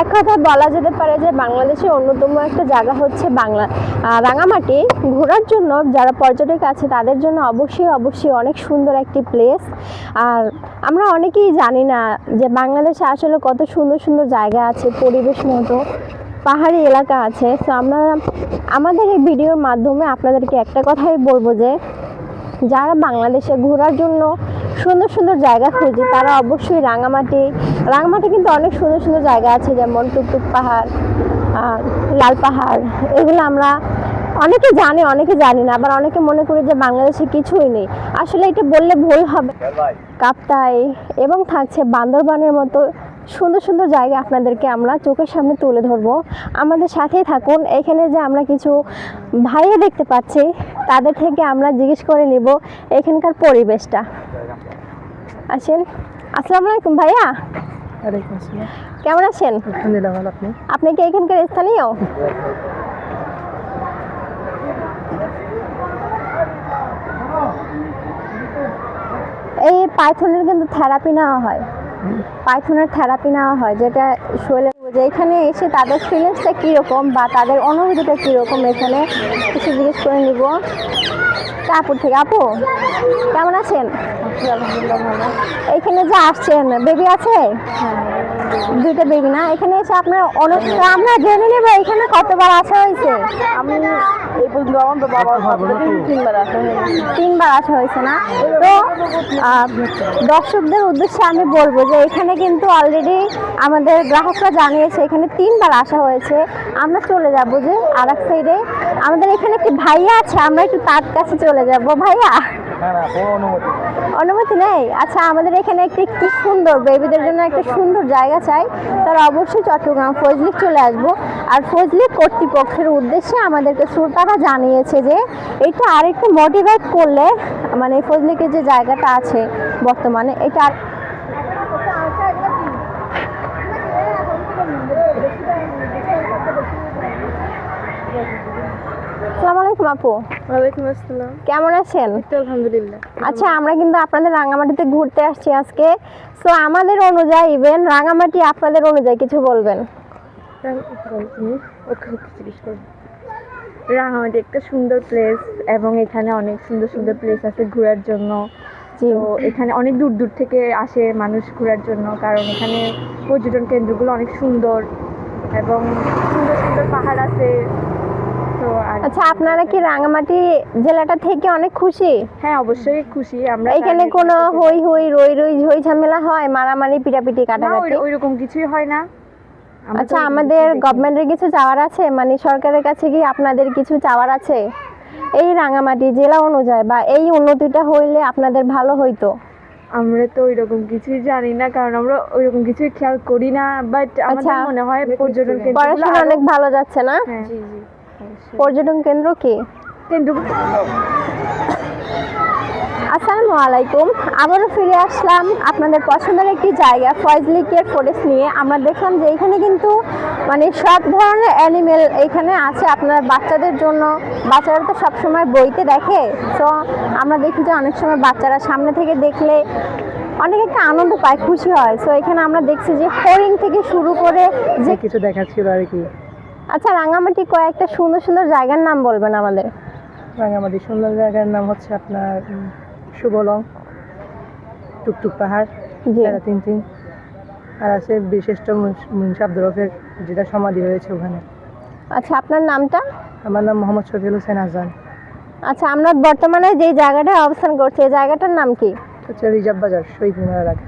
এক কথায় বলা যেতে পারে যে বাংলাদেশের অন্যতম একটা জায়গা হচ্ছে বাংলা রাঙামাটি। ঘোরার জন্য যারা পর্যটক আছে, তাদের জন্য অবশ্যই অবশ্যই অনেক সুন্দর একটি প্লেস আর আমরা অনেকেই জানি না যে বাংলাদেশে আসলে কত সুন্দর সুন্দর জায়গা আছে, পরিবেশ মতো, পাহাড়ি এলাকা আছে। তো আমরা, আমাদের এই ভিডিওর মাধ্যমে আপনাদেরকে একটা কথাই বলব যে, যারা বাংলাদেশে ঘোরার জন্য সুন্দর সুন্দর জায়গা খুঁজে। তারা অবশ্যই রাঙামাটি রাঙামাটি কিন্তু অনেক সুন্দর সুন্দর জায়গা আছে, যেমন টুকটুক পাহাড় লাল পাহাড়, এগুলো আমরা অনেকে জানে, অনেকে জানি না, আবার অনেকে মনে করে যে বাংলাদেশে কিছুই নেই। আসলে এটা বললে ভুল হবে। কাপ্তাই এবং থাকছে বান্দরবানের মতো সুন্দর সুন্দর জায়গা আপনাদেরকে আমরা চোখের সামনে তুলে ধরবো। আমাদের সাথেই থাকুন। এখানে যে আমরা কিছু ভাইয়া দেখতে পাচ্ছি, তাদের থেকে আমরা জিজ্ঞেস করে নিব এখানকার পরিবেশটা। আসেন আসসালামু আলাইকুম ভাইয়া। কেমন আছেন? আপনি? আপনি কি এখানকার স্থানীয়? এই পাইথনের কিন্তু থেরাপি নেওয়া হয়। পাইথনের থেরাপি নেওয়া হয় যেটা শরীরে যে এখানে এসে তাদের ফিলিংসটা কীরকম বা তাদের অনুভূতিটা কীরকম এখানে কিছু জিজ্ঞেস করে নিব। কাপুর থেকে। আপু কেমন আছেন? আলহামদুলিল্লাহ ভালো। এখানে যে আসছেন বেবি আছে? দুইটা বেবি না? এখানে এসে আপনার অনেক আমরা জেনে নেব এখানে কতবার আসা হয়েছে। আমি এই পর্যন্ত আমার তো বাবা তিনবার আসা হয়েছে। তিনবার আসা হয়েছে না? তো দর্শকদের উদ্দেশ্যে আমি বলব যে এখানে কিন্তু অলরেডি আমাদের গ্রাহকরা জানিয়েছে এখানে তিনবার আসা হয়েছে। আমরা চলে যাব যে আর এক সাইডে আমাদের এখানে একটি ভাইয়া আছে আমরা একটু তার কাছে চলে যাব। ভাইয়া? না না অনুমতি। অনুমতি নেই? আচ্ছা আমাদের এখানে একটি কি সুন্দর বেবিদের জন্য একটা সুন্দর জায়গা চাই। তারা অবশ্যই চট্টগ্রাম ফজলিক চলে আসব। আর ফজলিক কর্তৃপক্ষের উদ্দেশ্যে আমাদেরকে শ্রোতারা জানিয়েছে যে, এটা আরেকটু মোটিভেট করলে মানে ফজলিকের যে জায়গাটা আছে বর্তমানে, এটা আর- আসসালামু আলাইকুম আপু। ওয়ালাইকুম আসসালাম। কেমন আছেন? আলহামদুলিল্লাহ। আচ্ছা আমরা কিন্তু আপনাদের রাঙামাটিতে ঘুরতে আসছি আজকে। সো আমাদের অনুযায়ী ইভেন রাঙামাটি আপনাদের অনুযায়ী কিছু বলবেন। রাঙামাটি একটা সুন্দর প্লেস এবং এখানে অনেক সুন্দর সুন্দর প্লেস আছে ঘোরার জন্য। তো এখানে অনেক দূর দূর থেকে আসে মানুষ ঘোরার জন্য কারণ এখানে পর্যটন কেন্দ্রগুলো অনেক সুন্দর এবং সুন্দর সুন্দর পাহাড় আছে। তো আচ্ছা আপনারা কি রাঙামাটি জেলাটা থেকে অনেক খুশি? হ্যাঁ অবশ্যই খুশি। আমরা এখানে কোনো হই হই রই রই ঝই ঝামেলা হয় মারামারি পিটাপিটি না, কাটাকাটি ওই- ওইরকম কিছুই হয় না। আচ্ছা আমাদের গভর্নমেন্টের কিছু চাওয়ার আছে? মানে সরকারের কাছে কি আপনাদের কিছু চাওয়ার আছে? এই রাঙামাটি জেলা অনুযায়ী বা এই উন্নতিটা হইলে আপনাদের ভালো হইতো? আমরা তো ওইরকম কিছুই জানি না কারণ আমরা ওইরকম কিছুই খেয়াল করি না বাট আমাদের আচ্ছা। মনে হয় পর্যটন পড়াশোনা অনেক ভালো যাচ্ছে না? হ্যাঁ। পর্যটন কেন্দ্র কি? আসসালামু আলাইকুম। আবারও ফিরে আসলাম আপনাদের পছন্দের একটি জায়গা ফয়েজলিকের ফরেস্ট নিয়ে। আমরা দেখলাম যে এখানে কিন্তু মানে সব ধরনের অ্যানিমেল এখানে আছে। আপনার বাচ্চাদের জন্য বাচ্চারা তো সবসময় বইতে দেখে। তো আমরা দেখি যে অনেক সময় বাচ্চারা সামনে থেকে দেখলে অনেক একটা আনন্দ পায় খুশি হয়। তো এখানে আমরা দেখছি যে হরিণ থেকে শুরু করে যে কিছু দেখা ছিল আর কি। আচ্ছা রাঙামাটি কয়েকটা সুন্দর সুন্দর জায়গার নাম বলবেন আমাদের। রাঙামাটি সুন্দর জায়গার নাম হচ্ছে আপনার সুবলং টুকটুক পাহাড় তিন তিন। আর আছে বিশিষ্ট মুন্সাবদরফের যেটা সমাধি রয়েছে ওখানে। আচ্ছা আপনার নামটা? আমার নাম মোহাম্মদ শফিউল হোসেন আজান। আচ্ছা আমরা বর্তমানে যে জায়গাটায় অবস্থান করছি এই জায়গাটার নাম কি? হচ্ছে রিজার্ভ বাজার শহীদ মিনার এলাকা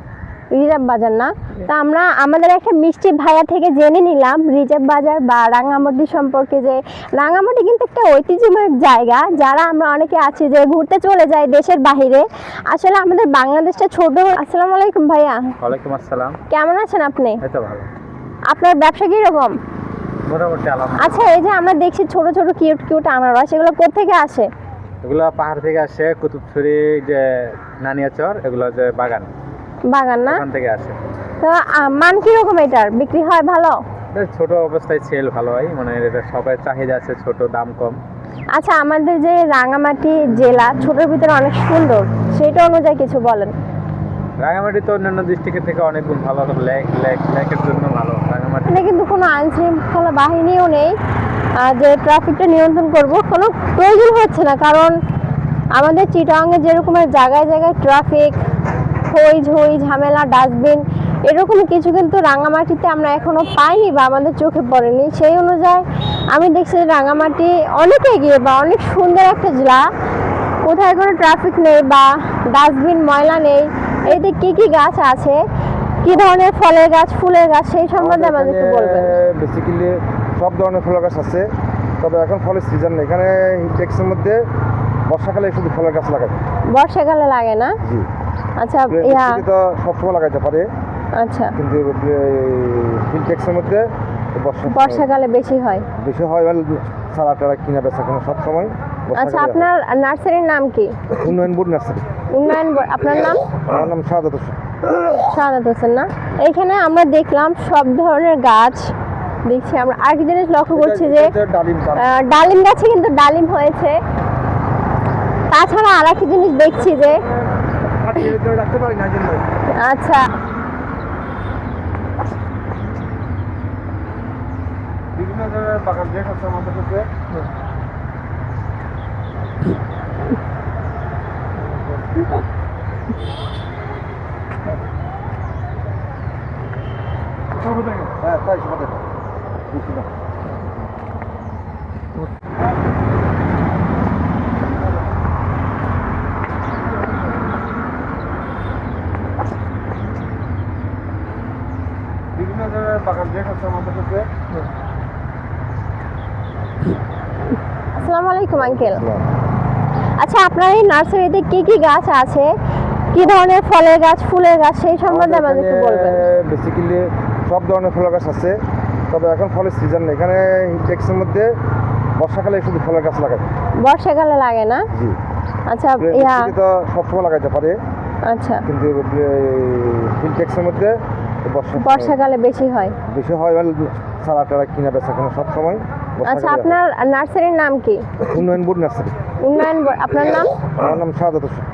রিজার্ভ বাজার না? তা আমরা আমাদের একটা মিষ্টি ভাইয়া থেকে জেনে নিলাম রিজার্ভ বাজার বা রাঙামাটি সম্পর্কে যে রাঙামাটি কিন্তু একটা ঐতিহ্যময় জায়গা যারা আমরা অনেকে আছি যে ঘুরতে চলে যাই দেশের বাইরে আসলে আমাদের বাংলাদেশটা ছোট। আসসালামু আলাইকুম ভাইয়া। ওয়ালাইকুম আসসালাম। কেমন আছেন আপনি? এই ভালো। আপনার ব্যবসা কীরকম? আচ্ছা এই যে আমরা দেখছি ছোট ছোট কিউট কিউট আনারস এগুলো কোথেকে আসে? এগুলো পাহাড় থেকে আসে কুতুবছড়ি যে নানিয়াচর এগুলো যে বাগান। বাগান না? ওখান থেকে আসে। তো মান কীরকম এটার? বিক্রি হয় ভালো? ছোট অবস্থায় সেল ভালো হয় মানে এটা সবাই চাহিদা আছে ছোট দাম কম। আচ্ছা আমাদের যে রাঙামাটি জেলা ছোটোর ভিতরে অনেক সুন্দর। সেটা অনুযায়ী কিছু বলেন। রাঙামাটি তো অন্যান্য ডিস্ট্রিক্টের থেকে অনেক গুণ ভালো লেক লেক লেকের জন্য ভালো রাঙামাটি। এখানে কিন্তু কোনো আইন শৃঙ্খলা বাহিনীও নেই। যে ট্রাফিকটা নিয়ন্ত্রণ করব কোনো প্রয়োজন হচ্ছে না কারণ আমাদের চিটাংয়ে যেরকমের জায়গায় জায়গায় ট্রাফিক হই ঝই ঝামেলা ডাস্টবিন এরকম কিছু কিন্তু রাঙামাটিতে আমরা এখনও পাইনি বা আমাদের চোখে পড়েনি। সেই অনুযায়ী আমি দেখছি যে রাঙামাটি অনেক এগিয়ে বা অনেক সুন্দর একটা জেলা। কোথায় কোনো ট্রাফিক নেই বা ডাস্টবিন ময়লা নেই। এতে কি কি গাছ আছে? কি ধরনের ফলের গাছ ফুলের গাছ সেই সম্বন্ধে আমাদের একটু বলবেন। বেসিক্যালি সব ধরনের ফলের গাছ আছে। তবে এখন ফলের সিজন নেই। এখানে হিটেক্সের মধ্যে বর্ষাকালে শুধু ফলের গাছ লাগায় বর্ষাকালে লাগে না? জি। আচ্ছা ইয়া সবসময় লাগাইতে পারে। আচ্ছা। কিন্তু মধ্যে বর্ষা বর্ষাকালে বেশি হয়? বেশি হয় সারা টারা কিনা বেচা কেনা সব সময় আচ্ছা আপনার নার্সারির নাম কি? উন্নয়ন বোর্ড নার্সারি। উন্নয়ন বোর্ড- আপনার নাম? আমার নাম হোসেন। হোসেন না? এইখানে আমরা দেখলাম সব ধরনের গাছ দেখছি আমরা। আর কি জিনিস লক্ষ্য করছি যে ডালিম ডালিম গাছে কিন্তু ডালিম হয়েছে। তাছাড়া আর একটা জিনিস দেখছি যে রাখতে পারি না জন্য আচ্ছা। বিভিন্ন ধরনের বাগান যে আছে আমাদের কাছে হ্যাঁ বুঝছি না বিভিন্ন ধরনের বাগান যে আছে আমাদের কাছে আসসালামু আলাইকুম আঙ্কেল। আচ্ছা আপনার এই নার্সারিতে কি কি গাছ আছে? কি ধরনের ফলের গাছ ফুলের গাছ সেই সম্বন্ধে আমাদের একটু বলবেন। বেসিক্যালি সব ধরনের ফলের গাছ আছে। তবে এখন ফলের সিজন নেই। এখানে হিটেক্সের মধ্যে বর্ষাকালে শুধু ফলের গাছ লাগায় বর্ষাকালে লাগে না? জি। আচ্ছা ইয়া তো সবসময় লাগাইতে পারে। আচ্ছা। কিন্তু হিটেক্সের মধ্যে বর্ষাকালে বেশি হয়। বেশি হয় মানে সারা টারা কিনা বেচা কেনা সব সময় আচ্ছা আপনার নার্সারির নাম কি? উন্নয়ন বোর্ড নার্সারি। উন্নয়ন বোর্ড- আপনার নাম? আমার নাম শাহাদাত হোসেন।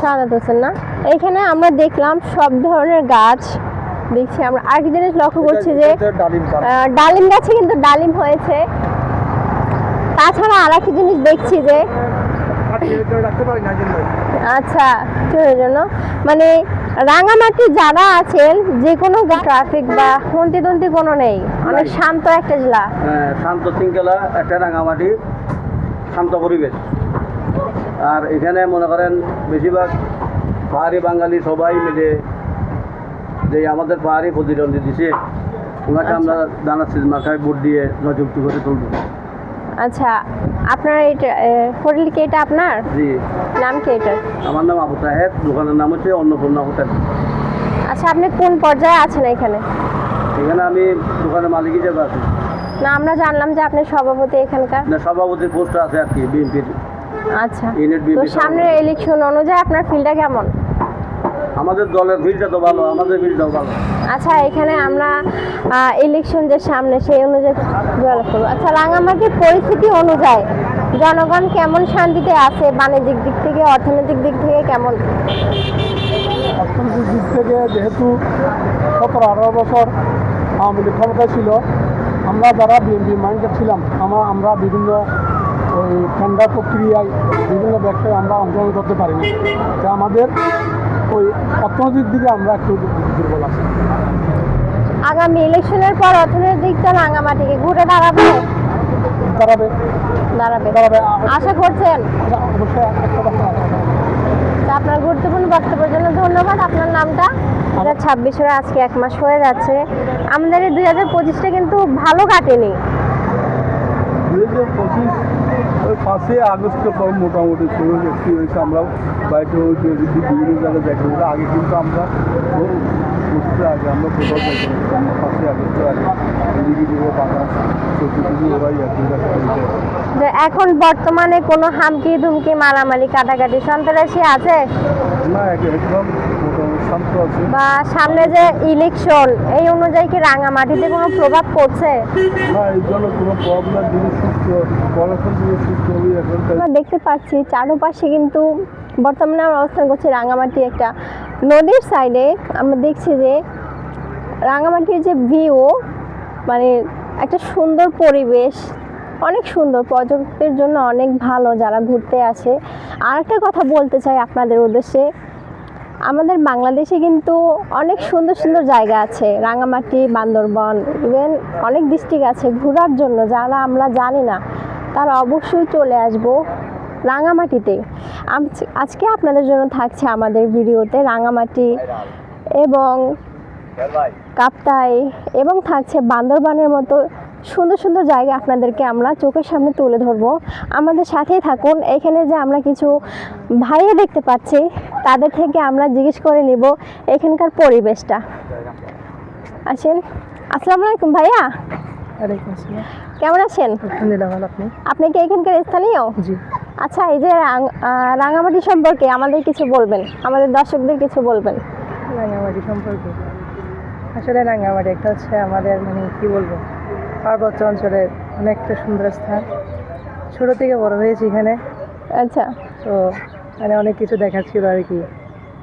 শাহাদাত হোসেন না? এইখানে আমরা দেখলাম সব ধরনের গাছ। দেখছি আমরা আর কি জিনিস লক্ষ্য করছি যে ডালিম গাছ। কিন্তু ডালিম হয়েছে। তাছাড়া আর একটা জিনিস দেখছি যে রাখতে পারি না আচ্ছা জন্য মানে রাঙামাটি যারা আছেন যে কোনো ট্রাফিক বা হন্তি তন্তি কোনো নেই। অনেক শান্ত একটা জেলা। হ্যাঁ, শান্ত শৃঙ্খলা একটা রাঙামাটি শান্ত পরিবেশ। আর এখানে মনে করেন বেশিরভাগ পাহাড়ি বাঙালি সবাই মিলে যে আমাদের পাহাড়ি প্রতিদ্বন্দ্বী দিছে ওনাকে আমরা জানাচ্ছি মাথায় ভোট দিয়ে নযুক্ত করে তুলব। আচ্ছা আপনার এই হোটেল কি এটা আপনার? জি। নাম কি এটার? আমার নাম আবু তাহেদ দোকানের নাম হচ্ছে অন্নপূর্ণা হোটেল। আচ্ছা আপনি কোন পর্যায়ে আছেন এখানে? এখানে আমি দোকানের মালিক হিসেবে আছি। না আমরা জানলাম যে আপনি সভাপতি এখানকার। না সভাপতির পোস্ট আছে আর কি বিএনপির। আচ্ছা। তো সামনের ইলেকশন অনুযায়ী আপনার ফিল্ডটা কেমন? আমাদের দলের ভিড়টা তো ভালো আমাদের ভিড়টাও ভালো। আচ্ছা এখানে আমরা ইলেকশন যে সামনে সেই অনুযায়ী জয়লাভ করব। আচ্ছা রাঙামাটির পরিস্থিতি অনুযায়ী জনগণ কেমন শান্তিতে আছে? বাণিজ্যিক দিক থেকে অর্থনৈতিক দিক থেকে কেমন? অর্থনৈতিক দিক থেকে যেহেতু সতেরো আঠারো বছর আওয়ামী লীগ ক্ষমতায় ছিল আমরা যারা বিএনপি মাইন্ডেড ছিলাম আমরা আমরা বিভিন্ন ওই টেন্ডার প্রক্রিয়ায় বিভিন্ন ব্যবসায় আমরা অংশগ্রহণ করতে পারিনি। তো আমাদের ওই অর্থনৈতিক দিকে আমরা একটু দুর্বল আছি। আগামী ইলেকশনের পর অর্থনৈতিক দিকটা রাঙামাটিকে ঘুরে দাঁড়াবে? দাঁড়াবে। দাঁড়াবে। দাঁড়াবে। আশা করছেন? এটা। তা আপনার গুরুত্বপূর্ণ বক্তব্যের জন্য ধন্যবাদ। আপনার নামটা? হাজার ছাব্বিশের আজকে এক মাস হয়ে যাচ্ছে। আমাদের এই দুই হাজার পঁচিশটা কিন্তু ভালো কাটেনি। হাজার পঁচিশ ওই পাঁচই আগস্টের পর মোটামুটি শুরু একটি হয়েছে আমরা বাইরে হয়েছে বিভিন্ন জায়গায় দেখা গেছে আগে কিন্তু আমরা পঁচিশের আগে আমরা কোথাও দেখা গেছি আমরা পাঁচই আগস্টের আগে এদিকে দিকে বাগান চতুর্দিকে ওরাই এখন বর্তমানে কোনো হামকি ধুমকি মারামারি কাটাকাটি সন্ত্রাসী আছে? না একদম আছে বা সামনে যে ইলেকশন এই অনুযায়ী কি রাঙামাটিতে কোনো প্রভাব পড়ছে? আমরা দেখতে পাচ্ছি চারপাশে কিন্তু বর্তমানে আমরা অবস্থান করছি রাঙামাটি একটা নদীর সাইডে আমরা দেখছি যে রাঙামাটির যে ভিউ মানে একটা সুন্দর পরিবেশ অনেক সুন্দর। পর্যটকদের জন্য অনেক ভালো যারা ঘুরতে আসে। আর একটা কথা বলতে চাই আপনাদের উদ্দেশ্যে আমাদের বাংলাদেশে কিন্তু অনেক সুন্দর সুন্দর জায়গা আছে। রাঙামাটি, বান্দরবন ইভেন অনেক ডিস্ট্রিক্ট আছে ঘোরার জন্য যারা আমরা জানি না, তারা অবশ্যই চলে আসব রাঙামাটিতে। আজ- আজকে আপনাদের জন্য থাকছে আমাদের ভিডিওতে রাঙামাটি এবং কাপ্তাই এবং থাকছে বান্দরবানের মতো সুন্দর সুন্দর জায়গা আপনাদেরকে আমরা চোখের সামনে তুলে ধরবো। আমাদের সাথেই থাকুন। এখানে যে আমরা কিছু ভাইয়া দেখতে পাচ্ছি তাদের থেকে আমরা জিজ্ঞেস করে নিব এখানকার পরিবেশটা। আসেন। আসসালামু আলাইকুম ভাইয়া। ওয়ালাইকুম কেমন আছেন? আপনি? আপনি কি এখানকার স্থানীয়? জি। আচ্ছা এই যে রাঙামাটি সম্পর্কে আমাদের কিছু বলবেন। আমাদের দর্শকদের কিছু বলবেন। রাঙামাটি সম্পর্কে? আসলে রাঙামাটি একটা হচ্ছে আমাদের মানে কি বলব পার্বত্য অঞ্চলের অনেকটা সুন্দর স্থান। ছোটো থেকে বড় হয়েছি এখানে। আচ্ছা। তো মানে অনেক কিছু দেখার ছিল আর কি।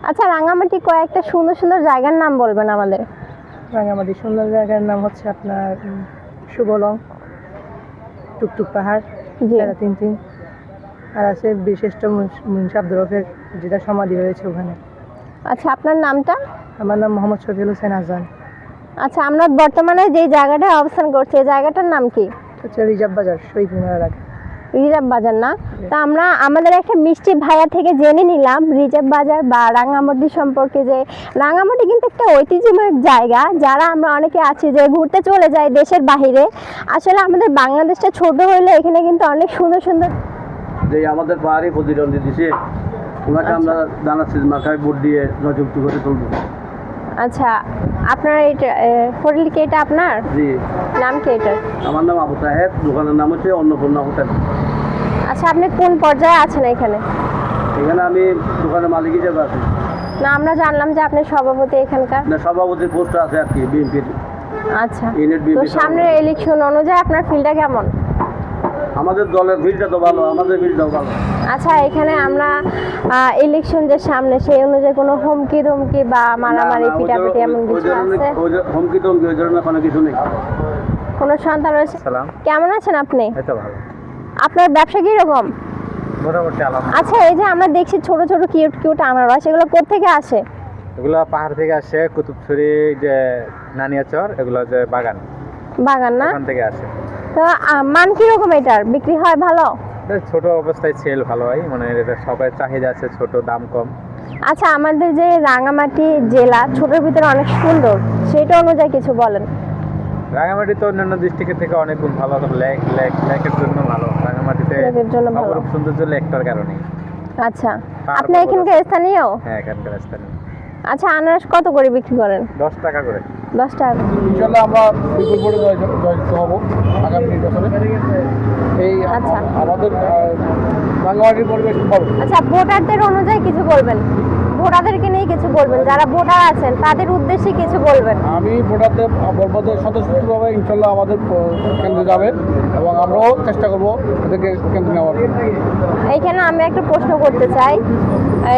আচ্ছা রাঙামাটি কয়েকটা সুন্দর সুন্দর জায়গার নাম বলবেন আমাদের। রাঙামাটি সুন্দর জায়গার নাম হচ্ছে আপনার সুবলং টুকটুক পাহাড় তিন তিন। আর আছে বিশিষ্ট মুন্সাব দ্রফের যেটা সমাধি রয়েছে ওখানে। আচ্ছা আপনার নামটা? আমার নাম মোহাম্মদ শফিউল হোসেন আজান। আচ্ছা আমরা বর্তমানে যে জায়গাটায় অবস্থান করছি এই জায়গাটার নাম কি? হচ্ছে রিজার্ভ বাজার শহীদ মিনার এলাকা। রিজার্ভ বাজার না? তা আমরা আমাদের একটা মিষ্টি ভাইয়া থেকে জেনে নিলাম রিজার্ভ বাজার বা রাঙামাটি সম্পর্কে যে রাঙামাটি কিন্তু একটা ঐতিহ্যময় জায়গা যারা আমরা অনেকে আছি যে ঘুরতে চলে যাই দেশের বাইরে আসলে আমাদের বাংলাদেশটা ছোট হলে এখানে কিন্তু অনেক সুন্দর সুন্দর যে আমাদের পাহাড়ি প্রতিদ্বন্দ্বী দিছে ওনাকে আমরা জানাচ্ছি মাথায় বুট দিয়ে নজুক্তি করে তুলবো। আচ্ছা আপনার এটা হোটেল কি এটা আপনার? জি। নাম কি এটার? আমার নাম আবু সাহেব দোকানের নাম হচ্ছে অন্নপূর্ণা হোটেল। আচ্ছা আপনি কোন পর্যায়ে আছেন এখানে? এখানে আমি দোকানের মালিক হিসেবে আছি। না আমরা জানলাম যে আপনি সভাপতি এখানকার। না সভাপতি পোস্ট আছে আর কি বিএনপির। আচ্ছা তো সামনের ইলেকশন অনুযায়ী আপনার ফিল্ডটা কেমন? আমাদের দলের ভিড়টা তো ভালো আমাদের ভিড়টাও ভালো। আচ্ছা এখানে আমরা ইলেকশন যে সামনে সেই অনুযায়ী কোনো হুমকি ধুমকি বা মারামারি পিটাপিটি এমন কিছু আছে? হুমকি টমকি ওই ধরনের কোনো কিছু নেই। কোনো সন্তান রয়েছে? সালাম। কেমন আছেন আপনি? আপনার ব্যবসা মোটামুটি আলাম আচ্ছা এই যে আমরা দেখছি ছোট ছোট কিউট কিউট আনারস এগুলো কোথেকে আসে? এগুলো পাহাড় থেকে আসে কুতুবছড়ি যে নানিয়াচর এগুলো যে বাগান। বাগান না? ওখান থেকে আসে। তো মান কীরকম এটার? বিক্রি হয় ভালো? ছোট অবস্থায় সেল ভালো হয়? মানে এটা সবাই চাহিদা আছে ছোট দাম কম। আচ্ছা আমাদের যে রাঙামাটি জেলা ছোটোর ভিতরে অনেক সুন্দর। সেটা অনুযায়ী কিছু বলেন। রাঙামাটি তো অন্যান্য ডিস্ট্রিক্টের থেকে অনেক গুণ ভালো। লেক লেক লেকের জন্য ভালো। রাঙামাটিতে লেকের জন্য ভালো। অপরূপ সৌন্দর্য লেকটার কারণে আচ্ছা। আপনি এখানকার স্থানীয়? হ্যাঁ এখানকার স্থানীয়। আচ্ছা আনারস কত করে বিক্রি করেন? দশ টাকা করে। দশ টাকা ইনশাল্লাহ আমরা বিপুল জয় জয়যুক্ত হব আগামী নির্বাচনে এই। আমাদের রাঙ্গামাটির পরিবেশ ভালো। আচ্ছা ভোটারদের অনুযায়ী কিছু বলবেন? ভোটারদেরকে নিয়ে কিছু বলবেন? যারা ভোটার আছেন তাদের উদ্দেশ্যে কিছু বলবেন? আমি ভোটারদের বলব যে স্বতঃস্ফূর্তভাবে ইনশাল্লাহ আমাদের কেন্দ্রে যাবে এবং আমরাও চেষ্টা করব ওদেরকে কেন্দ্রে নেওয়ার। এইখানে আমি একটা প্রশ্ন করতে চাই। এ,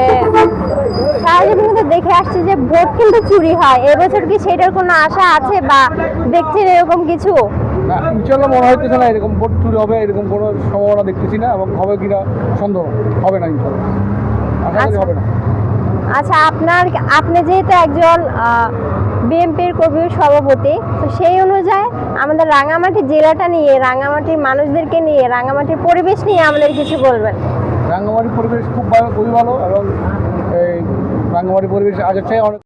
সারা জীবন কিন্তু দেখে আসছি যে ভোট কিন্তু চুরি হয়। এবছর কি সেটার কোনো আশা আছে বা দেখছেন এরকম কিছু? না ইনশাল্লাহ মনে হইতেছে না এরকম ভোট চুরি হবে এরকম কোনো সম্ভাবনা দেখতেছি না এবং হবে কিনা সন্দেহ হবে না ইনশাল্লাহ আশা করি আচ্ছা। হবে না। আচ্ছা আপনার আপনি যেহেতু একজন বিএনপির কর্মী সভাপতি তো সেই অনুযায়ী আমাদের রাঙামাটি জেলাটা নিয়ে রাঙামাটির মানুষদেরকে নিয়ে রাঙামাটির পরিবেশ নিয়ে আমাদের কিছু বলবেন। রাঙ্গামাটির পরিবেশ খুব ভালো খুবই ভালো এবং এই রাঙ্গামাটির পরিবেশ আগের চেয়ে অনেক